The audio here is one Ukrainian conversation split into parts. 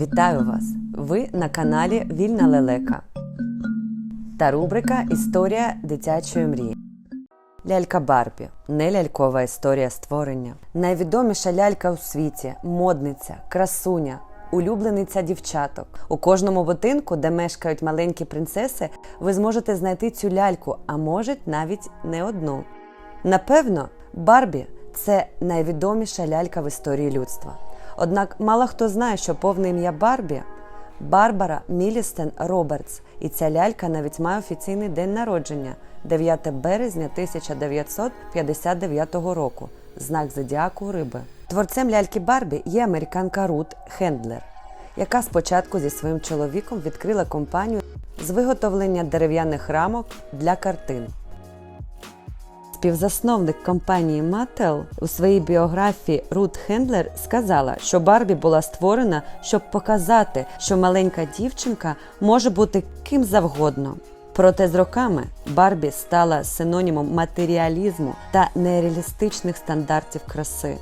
Вітаю вас! Ви на каналі Вільна Лелека та рубрика Історія дитячої мрії. Лялька Барбі не лялькова історія створення. Найвідоміша лялька у світі, модниця, красуня, улюблениця дівчаток. У кожному будинку, де мешкають маленькі принцеси, ви зможете знайти цю ляльку, а може навіть не одну. Напевно, Барбі це найвідоміша лялька в історії людства. Однак мало хто знає, що повне ім'я Барбі Барбара Мілістен Робертс, і ця лялька навіть має офіційний день народження 9 березня 1959 року, знак зодіаку риби. Творцем ляльки Барбі є американка Рут Хендлер, яка спочатку зі своїм чоловіком відкрила компанію з виготовлення дерев'яних рамок для картин. Співзасновник компанії Mattel у своїй біографії Рут Хендлер сказала, що Барбі була створена, щоб показати, що маленька дівчинка може бути ким завгодно. Проте з роками Барбі стала синонімом матеріалізму та нереалістичних стандартів краси.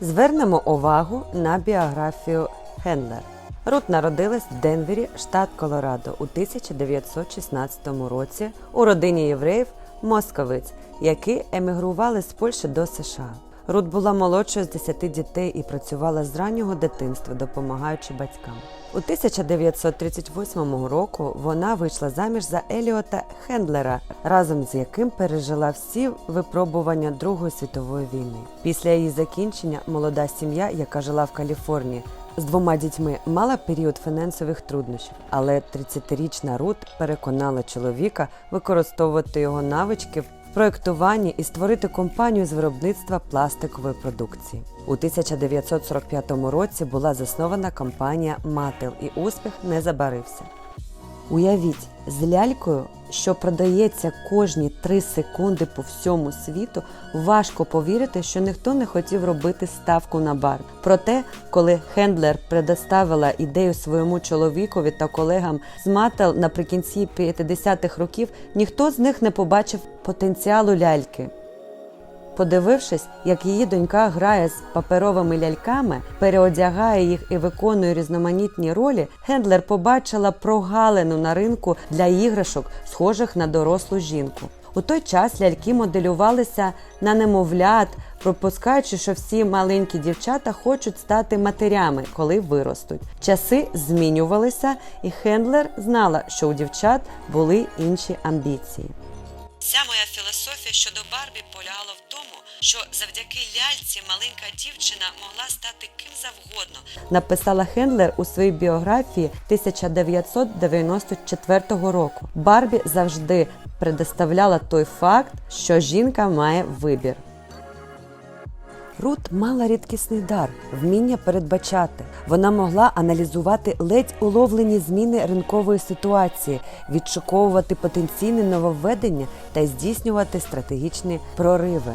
Звернемо увагу на біографію Хендлер. Рут народилась в Денвері, штат Колорадо, у 1916 році у родині євреїв московиць, які емігрували з Польщі до США. Рут була молодшою з 10 дітей і працювала з раннього дитинства, допомагаючи батькам. У 1938 року вона вийшла заміж за Еліота Хендлера, разом з яким пережила всі випробування Другої світової війни. Після її закінчення молода сім'я, яка жила в Каліфорнії, з двома дітьми мала період фінансових труднощів, але 30-річна Рут переконала чоловіка використовувати його навички в проєктуванні і створити компанію з виробництва пластикової продукції. У 1945 році була заснована компанія Мател, і успіх не забарився. Уявіть, з лялькою, що продається кожні 3 секунди по всьому світу, важко повірити, що ніхто не хотів робити ставку на бар. Проте, коли Хендлер предоставила ідею своєму чоловікові та колегам з Мател наприкінці 50-х років, ніхто з них не побачив потенціалу ляльки. Подивившись, як її донька грає з паперовими ляльками, переодягає їх і виконує різноманітні ролі, Хендлер побачила прогалину на ринку для іграшок, схожих на дорослу жінку. У той час ляльки моделювалися на немовлят, пропускаючи, що всі маленькі дівчата хочуть стати матерями, коли виростуть. Часи змінювалися, і Хендлер знала, що у дівчат були інші амбіції. Вся моя філософія щодо Барбі полягала в тому, що завдяки ляльці маленька дівчина могла стати ким завгодно, написала Хендлер у своїй біографії 1994 року. Барбі завжди предоставляла той факт, що жінка має вибір. Рут мала рідкісний дар вміння передбачати. Вона могла аналізувати ледь уловлені зміни ринкової ситуації, відшуковувати потенційне нововведення та здійснювати стратегічні прориви.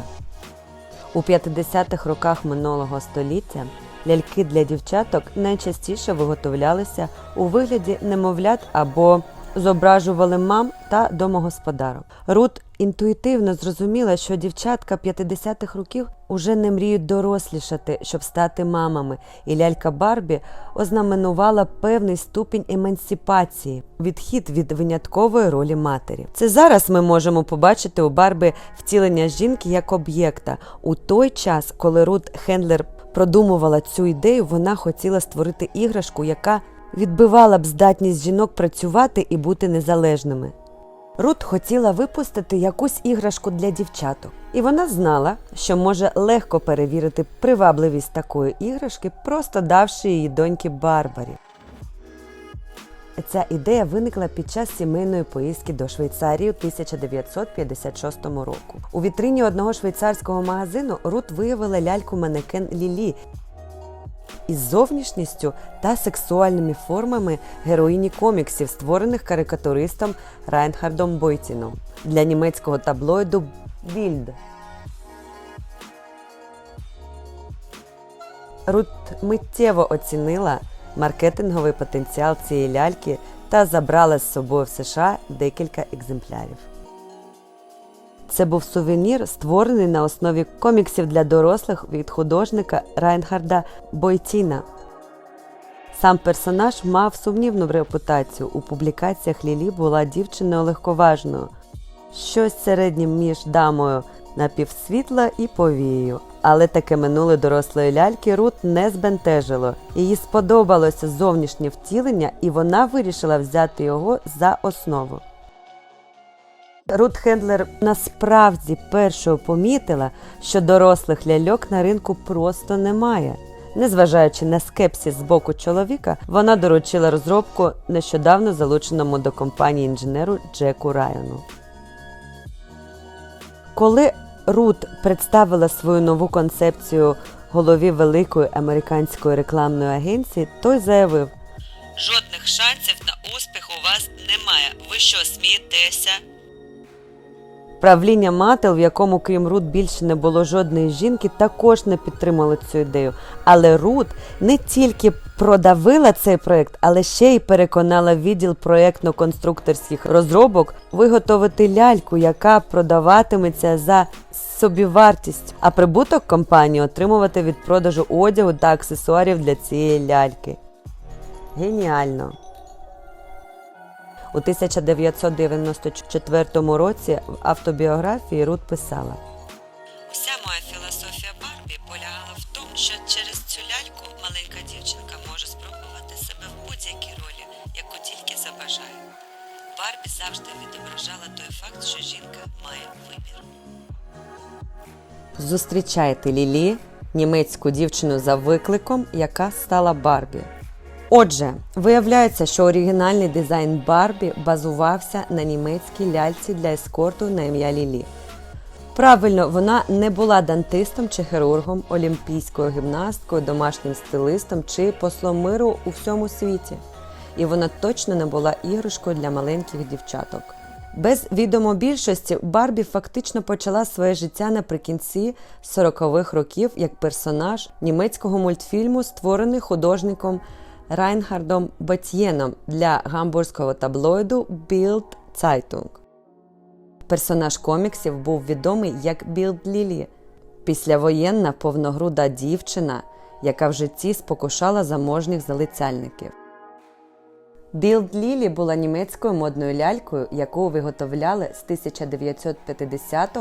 У 50-х роках минулого століття ляльки для дівчаток найчастіше виготовлялися у вигляді немовлят або зображували мам та домогосподарок. Рут інтуїтивно зрозуміла, що дівчатка 50-х років уже не мріють дорослішати, щоб стати мамами, і лялька Барбі ознаменувала певний ступінь емансипації, відхід від виняткової ролі матері. Це зараз ми можемо побачити у Барбі втілення жінки як об'єкта. У той час, коли Рут Хендлер продумувала цю ідею, вона хотіла створити іграшку, яка відбивала б здатність жінок працювати і бути незалежними. Рут хотіла випустити якусь іграшку для дівчаток, і вона знала, що може легко перевірити привабливість такої іграшки, просто давши її доньки Барбарі. Ця ідея виникла під час сімейної поїздки до Швейцарії у 1956 року. У вітрині одного швейцарського магазину Рут виявила ляльку манекен Лілі із зовнішністю та сексуальними формами героїні коміксів, створених карикатуристом Райнхардом Бойтіном для німецького таблоїду Більд. Рут миттєво оцінила маркетинговий потенціал цієї ляльки та забрала з собою в США декілька екземплярів. Це був сувенір, створений на основі коміксів для дорослих від художника Райнхарда Бойтіна. Сам персонаж мав сумнівну репутацію. У публікаціях Лілі була дівчиною легковажною, щось середнім між дамою напівсвітла і повією. Але таке минуле дорослої ляльки Рут не збентежило. Їй сподобалося зовнішнє втілення, і вона вирішила взяти його за основу. Рут Хендлер насправді першою помітила, що дорослих ляльок на ринку просто немає. Незважаючи на скепсис з боку чоловіка, вона доручила розробку нещодавно залученому до компанії інженеру Джеку Райану. Коли Рут представила свою нову концепцію голові великої американської рекламної агенції, той заявив: Жодних шансів на успіх у вас немає. Ви що, смієтеся? Правління Мател, в якому крім Рут більше не було жодної жінки, також не підтримало цю ідею. Але Рут не тільки продавила цей проект, але ще й переконала відділ проєктно-конструкторських розробок виготовити ляльку, яка продаватиметься за собівартість, а прибуток компанії отримувати від продажу одягу та аксесуарів для цієї ляльки. Геніально! У 1994 році в автобіографії Рут писала: Уся моя філософія Барбі полягала в тому, що через цю ляльку маленька дівчинка може спробувати себе в будь-якій ролі, яку тільки забажає. Барбі завжди відображала той факт, що жінка має вибір. Зустрічайте Лілі, німецьку дівчину за викликом, яка стала Барбі. Отже, виявляється, що оригінальний дизайн Барбі базувався на німецькій ляльці для ескорту на ім'я Лілі. Правильно, вона не була дантистом чи хірургом, олімпійською гімнасткою, домашнім стилистом чи послом миру у всьому світі. І вона точно не була іграшкою для маленьких дівчаток. Без відомо більшості Барбі фактично почала своє життя наприкінці 40-х років як персонаж німецького мультфільму, створений художником Райнхардом Ботьєном для гамбурзького таблоїду Bild Zeitung. Персонаж коміксів був відомий як Білд Лілі, післявоєнна повногруда дівчина, яка в житті спокушала заможніх залицяльників. Білд Лілі була німецькою модною лялькою, яку виготовляли з 1950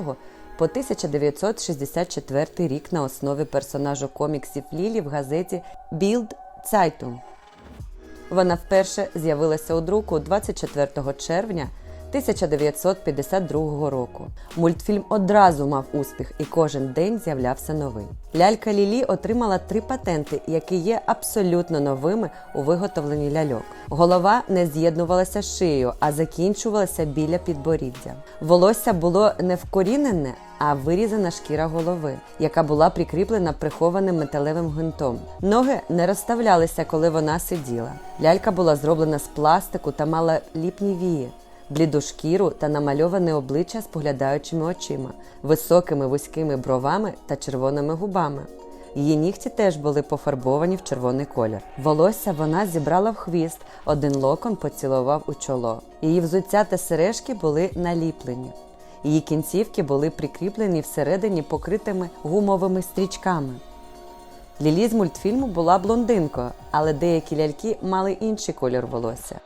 по 1964 рік на основі персонажу коміксів Лілі в газеті Bild Zeitung. Вона вперше з'явилася у друку 24 червня 1952 року. Мультфільм одразу мав успіх і кожен день з'являвся новий. Лялька Лілі отримала три патенти, які є абсолютно новими у виготовленні ляльок. Голова не з'єднувалася з шиєю, а закінчувалася біля підборіддя. Волосся було не вкорінене, а вирізана шкіра голови, яка була прикріплена прихованим металевим гвинтом. Ноги не розставлялися, коли вона сиділа. Лялька була зроблена з пластику та мала ліпні вії бліду шкіру та намальоване обличчя з поглядаючими очима, високими вузькими бровами та червоними губами. Її нігті теж були пофарбовані в червоний колір. Волосся вона зібрала в хвіст, один локон поцілував у чоло. Її взуття та сережки були наліплені. Її кінцівки були прикріплені всередині покритими гумовими стрічками. Лілі з мультфільму була блондинкою, але деякі ляльки мали інший колір волосся.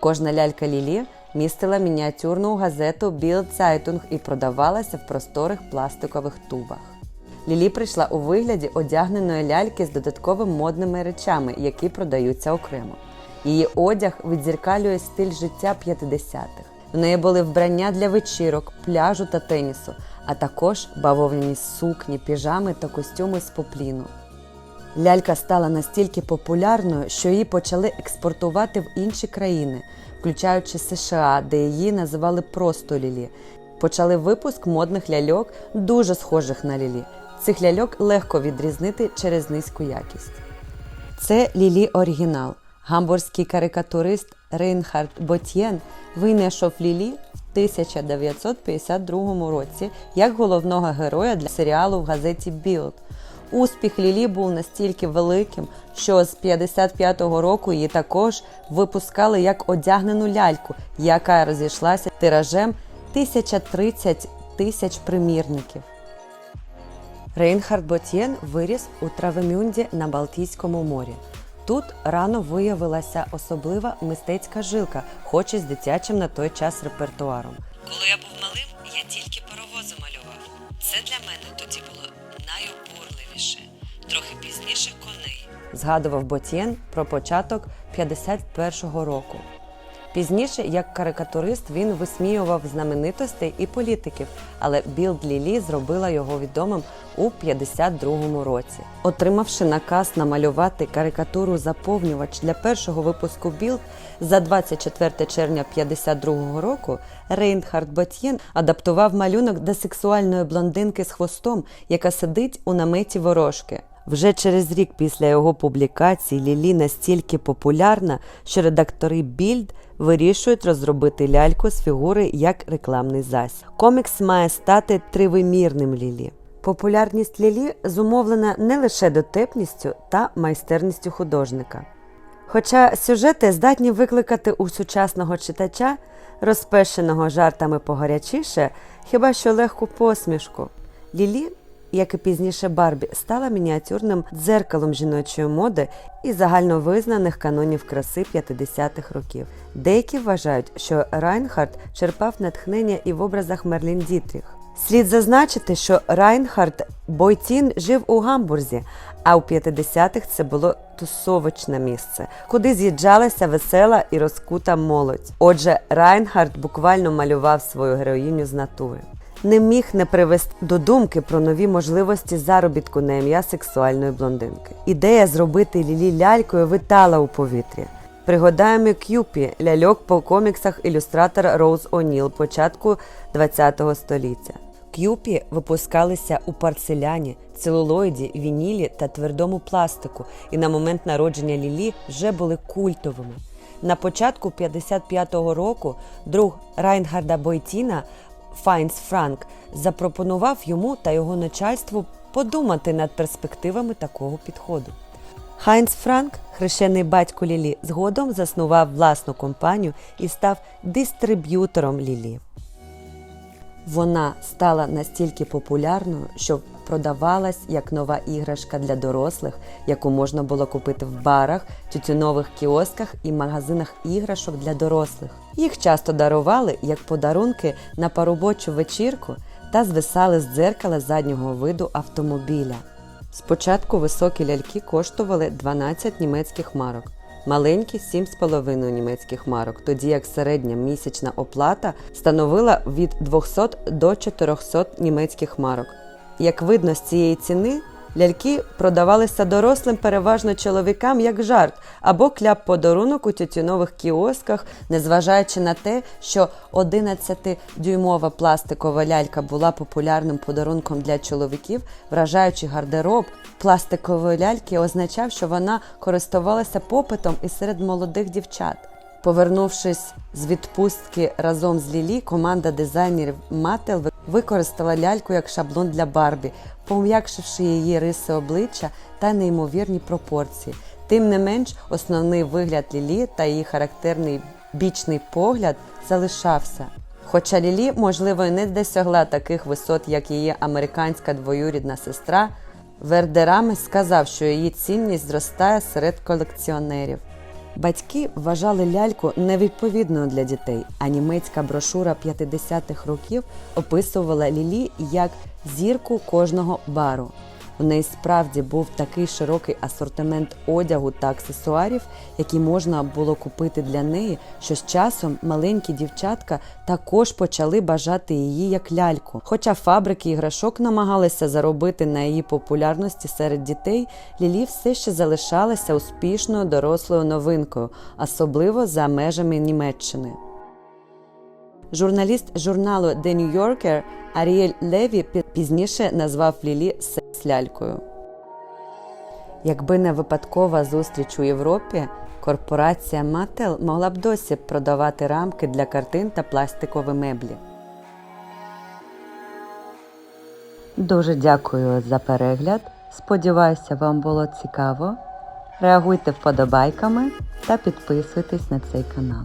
Кожна лялька Лілі містила мініатюрну газету Bild Zeitung і продавалася в просторих пластикових тубах. Лілі прийшла у вигляді одягненої ляльки з додатковими модними речами, які продаються окремо. Її одяг відзеркалює стиль життя 50-х. В неї були вбрання для вечірок, пляжу та тенісу, а також бавовняні сукні, піжами та костюми з попліну. Лялька стала настільки популярною, що її почали експортувати в інші країни, включаючи США, де її називали просто Лілі. Почали випуск модних ляльок, дуже схожих на Лілі. Цих ляльок легко відрізнити через низьку якість. Це Лілі оригінал. Гамбурзький карикатурист Рейнхард Ботьєн винайшов Лілі в 1952 році як головного героя для серіалу в газеті Білд. Успіх Лілі був настільки великим, що з 55-го року її також випускали як одягнену ляльку, яка розійшлася тиражем 1030 тисяч примірників. Рейнхард Ботьєн виріс у Травемюнді на Балтійському морі. Тут рано виявилася особлива мистецька жилка, хоч і з дитячим на той час репертуаром. Коли я був малим, я тільки паровози малював. Це для мене тоді було найобурливіше. Трохи пізніше коней. Згадував Ботьєн про початок 51-го року. Пізніше, як карикатурист, він висміював знаменитостей і політиків, але Білд Лілі зробила його відомим у 52-му році. Отримавши наказ намалювати карикатуру заповнювач для першого випуску Білд за 24 червня 52-го року, Рейнхард Ботьєн адаптував малюнок до сексуальної блондинки з хвостом, яка сидить у наметі ворожки. Вже через рік після його публікації Лілі настільки популярна, що редактори Більд вирішують розробити ляльку з фігури як рекламний засіб. Комікс має стати тривимірним Лілі. Популярність Лілі зумовлена не лише дотепністю та майстерністю художника. Хоча сюжети здатні викликати у сучасного читача, розпещеного жартами погарячіше, хіба що легку посмішку. Лілі, як і пізніше Барбі, стала мініатюрним дзеркалом жіночої моди і загальновизнаних канонів краси 50-х років. Деякі вважають, що Райнхард черпав натхнення і в образах Мерлін Дітріх. Слід зазначити, що Райнхард Бойтін жив у Гамбурзі, а у 50-х це було тусовочне місце, куди з'їжджалася весела і розкута молодь. Отже, Райнхард буквально малював свою героїню з натури. Не міг не привести до думки про нові можливості заробітку на ім'я сексуальної блондинки. Ідея зробити Лілі лялькою витала у повітрі. Пригадаємо К'юпі ляльок по коміксах ілюстратора Роуз О'Ніл початку ХХ століття. К'юпі випускалися у парцеляні, целулоїді, вінілі та твердому пластику, і на момент народження Лілі вже були культовими. На початку 55-го року друг Райнгарда Бойтіна Файнс Франк запропонував йому та його начальству подумати над перспективами такого підходу. Хайнц Франк, хрещений батько Лілі, згодом заснував власну компанію і став дистриб'ютором Лілі. Вона стала настільки популярною, що продавалась як нова іграшка для дорослих, яку можна було купити в барах, тютюнових кіосках і магазинах іграшок для дорослих. Їх часто дарували як подарунки на поробочу вечірку та звисали з дзеркала заднього виду автомобіля. Спочатку високі ляльки коштували 12 німецьких марок, маленькі 7,5 німецьких марок, тоді як середня місячна оплата становила від 200 до 400 німецьких марок. Як видно з цієї ціни, ляльки продавалися дорослим переважно чоловікам як жарт або кляп подарунок у тютюнових кіосках, незважаючи на те, що 11-дюймова пластикова лялька була популярним подарунком для чоловіків, вражаючи гардероб пластикової ляльки означав, що вона користувалася попитом і серед молодих дівчат. Повернувшись з відпустки разом з Лілі, команда дизайнерів Мател використала ляльку як шаблон для Барбі, пом'якшивши її риси обличчя та неймовірні пропорції. Тим не менш, основний вигляд Лілі та її характерний бічний погляд залишався. Хоча Лілі, можливо, і не досягла таких висот, як її американська двоюрідна сестра, Вердерами сказав, що її цінність зростає серед колекціонерів. Батьки вважали ляльку невідповідною для дітей, а німецька брошура 50-х років описувала Лілі як зірку кожного бару. У неї справді був такий широкий асортимент одягу та аксесуарів, які можна було купити для неї, що з часом маленькі дівчатка також почали бажати її як ляльку. Хоча фабрики іграшок намагалися заробити на її популярності серед дітей, Лілі все ще залишалася успішною дорослою новинкою, особливо за межами Німеччини. Журналіст журналу The New Yorker Аріель Леві пізніше назвав Лілі секс-лялькою. Якби не випадкова зустріч у Європі, корпорація Mattel могла б досі продавати рамки для картин та пластикові меблі. Дуже дякую за перегляд. Сподіваюся, вам було цікаво. Реагуйте вподобайками та підписуйтесь на цей канал.